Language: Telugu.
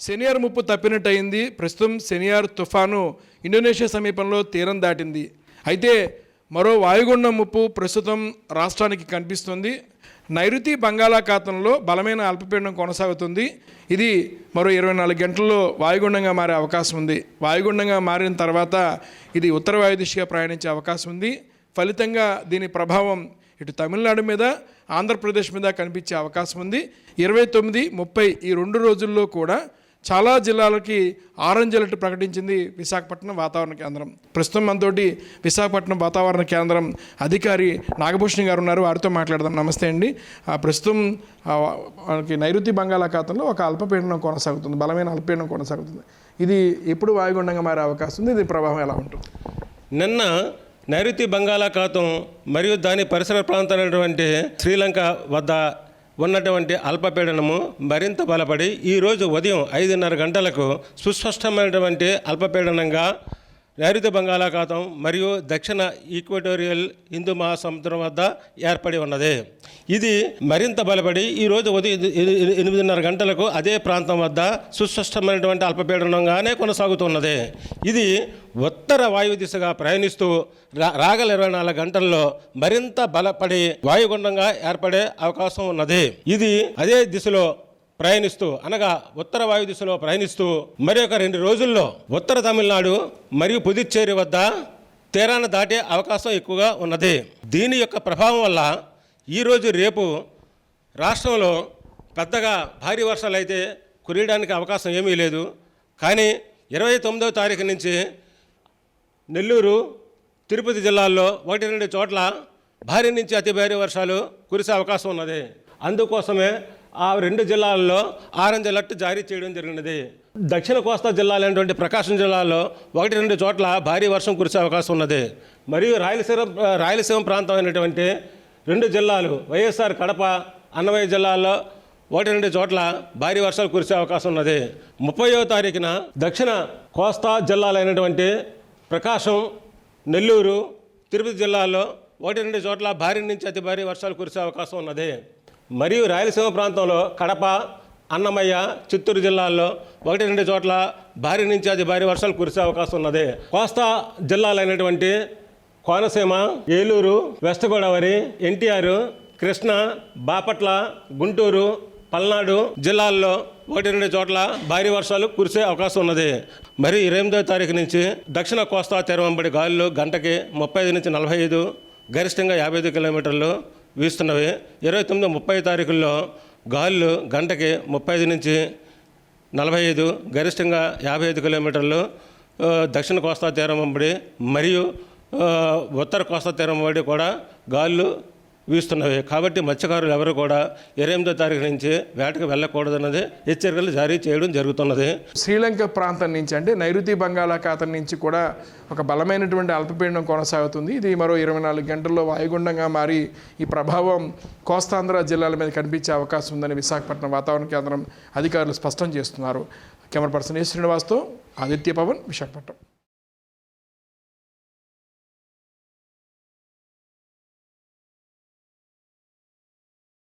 శనియార్ ముప్పు తప్పినట్టయింది. ప్రస్తుతం శనియార్ తుఫాను ఇండోనేషియా సమీపంలో తీరం దాటింది. అయితే మరో వాయుగుండం ముప్పు ప్రస్తుతం రాష్ట్రానికి కనిపిస్తుంది. నైరుతి బంగాళాఖాతంలో బలమైన అల్పపీడనం కొనసాగుతుంది. ఇది మరో ఇరవై నాలుగు గంటల్లో వాయుగుండంగా మారే అవకాశం ఉంది. వాయుగుండంగా మారిన తర్వాత ఇది ఉత్తర వాయు దిశగా ప్రయాణించే అవకాశం ఉంది. ఫలితంగా దీని ప్రభావం ఇటు తమిళనాడు మీద ఆంధ్రప్రదేశ్ మీద కనిపించే అవకాశం ఉంది. ఇరవై తొమ్మిది ముప్పై ఈ రెండు రోజుల్లో కూడా చాలా జిల్లాలకి ఆరెంజ్ అలర్ట్ ప్రకటించింది విశాఖపట్నం వాతావరణ కేంద్రం. ప్రస్తుతం మనతోటి విశాఖపట్నం వాతావరణ కేంద్రం అధికారి నాగభూషణ్ గారు ఉన్నారు. వారితో మాట్లాడదాం. నమస్తే అండి. ఆ, ప్రస్తుతం మనకి నైరుతి బంగాళాఖాతంలో ఒక అల్పపీడనం కొనసాగుతుంది. బలమైన అల్పపీడనం కొనసాగుతుంది. ఇది ఎప్పుడు వాయుగుండంగా మారే అవకాశం ఉంది? ఇది ప్రభావం ఎలా ఉంటుంది? నిన్న నైరుతి బంగాళాఖాతం మరియు దాని పరిసర ప్రాంతాలైనటువంటి శ్రీలంక వద్ద ఉన్నటువంటి అల్పపీడనము మరింత బలపడి ఈరోజు ఉదయం ఐదున్నర గంటలకు సుస్పష్టమైనటువంటి అల్పపీడనంగా నైరుతి బంగాళాఖాతం మరియు దక్షిణ ఈక్వటోరియల్ హిందూ మహాసముద్రం వద్ద ఏర్పడి ఉన్నది. ఇది మరింత బలపడి ఈరోజు ఉదయం ఎనిమిదిన్నర గంటలకు అదే ప్రాంతం వద్ద సుస్పష్టమైనటువంటి అల్పపీడనంగానే కొనసాగుతున్నది. ఇది ఉత్తర వాయు దిశగా ప్రయాణిస్తూ రా- రాగల ఇరవై నాలుగు గంటల్లో మరింత బలపడి వాయుగుండంగా ఏర్పడే అవకాశం ఉన్నది. ఇది అదే దిశలో ప్రయాణిస్తూ అనగా ఉత్తర వాయు దిశలో ప్రయాణిస్తూ మరి ఒక రెండు రోజుల్లో ఉత్తర తమిళనాడు మరియు పుదుచ్చేరి వద్ద తీరాన్ని దాటే అవకాశం ఎక్కువగా ఉన్నది. దీని యొక్క ప్రభావం వల్ల ఈరోజు రేపు రాష్ట్రంలో పెద్దగా భారీ వర్షాలు అయితే కురియడానికి అవకాశం ఏమీ లేదు. కానీ ఇరవై తొమ్మిదవ తారీఖు నుంచి నెల్లూరు తిరుపతి జిల్లాల్లో ఒకటి రెండు చోట్ల భారీ నుంచి అతి భారీ వర్షాలు కురిసే అవకాశం ఉన్నది. అందుకోసమే ఆ రెండు జిల్లాల్లో ఆరెంజ్ అలర్ట్ జారీ చేయడం జరిగినది. దక్షిణ కోస్తా జిల్లాలైనటువంటి ప్రకాశం జిల్లాలో ఒకటి రెండు చోట్ల భారీ వర్షం కురిసే అవకాశం ఉన్నది. మరియు రాయలసీమ రాయలసీమ ప్రాంతం అయినటువంటి రెండు జిల్లాలు వైఎస్ఆర్ కడప అన్నమయ్య జిల్లాల్లో ఒకటి రెండు చోట్ల భారీ వర్షాలు కురిసే అవకాశం ఉన్నది. ముప్పయో తారీఖున దక్షిణ కోస్తా జిల్లాలైనటువంటి ప్రకాశం నెల్లూరు తిరుపతి జిల్లాల్లో ఒకటి రెండు చోట్ల భారీ నుంచి అతి భారీ వర్షాలు కురిసే అవకాశం ఉన్నది. మరియు రాయలసీమ ప్రాంతంలో కడప అన్నమయ్య చిత్తూరు జిల్లాల్లో ఒకటి రెండు చోట్ల భారీ నుంచి అది భారీ వర్షాలు కురిసే అవకాశం ఉన్నది. కోస్తా జిల్లాలైనటువంటి కోనసీమ ఏలూరు వెస్ట్ గోదావరి ఎన్టీఆర్ కృష్ణ బాపట్ల గుంటూరు పల్నాడు జిల్లాల్లో ఒకటి రెండు చోట్ల భారీ వర్షాలు కురిసే అవకాశం ఉన్నది. మరి ఇరవై ఎనిమిదో తారీఖు నుంచి దక్షిణ కోస్తా తెరవంబడి గాలులు గంటకి ముప్పై ఐదు నుంచి నలభై ఐదు గరిష్టంగా యాభై ఐదు కిలోమీటర్లు వీస్తున్నవి. ఇరవై తొమ్మిది ముప్పై తారీఖుల్లో గాలులు గంటకి ముప్పై ఐదు నుంచి నలభై ఐదు గరిష్టంగా యాభై ఐదు కిలోమీటర్లు దక్షిణ కోస్తా తీరం వెంబడి మరియు ఉత్తర కోస్తా తీరం వెంబడి కూడా గాలులు వీస్తున్నవి. కాబట్టి మత్స్యకారులు ఎవరు కూడా ఇరవై ఎనిమిదో తారీఖు నుంచి వేటకు వెళ్ళకూడదన్నది హెచ్చరికలు జారీ చేయడం జరుగుతున్నది. శ్రీలంక ప్రాంతం నుంచి అంటే నైరుతి బంగాళాఖాతం నుంచి కూడా ఒక బలమైనటువంటి అల్పపీడనం కొనసాగుతుంది. ఇది మరో ఇరవై నాలుగు గంటల్లో వాయుగుండంగా మారి ఈ ప్రభావం కోస్తాంధ్ర జిల్లాల మీద కనిపించే అవకాశం ఉందని విశాఖపట్నం వాతావరణ కేంద్రం అధికారులు స్పష్టం చేస్తున్నారు. కెమెరా పర్సన్ ఏ శ్రీనివాస్తో ఆదిత్య పవన్ విశాఖపట్నం.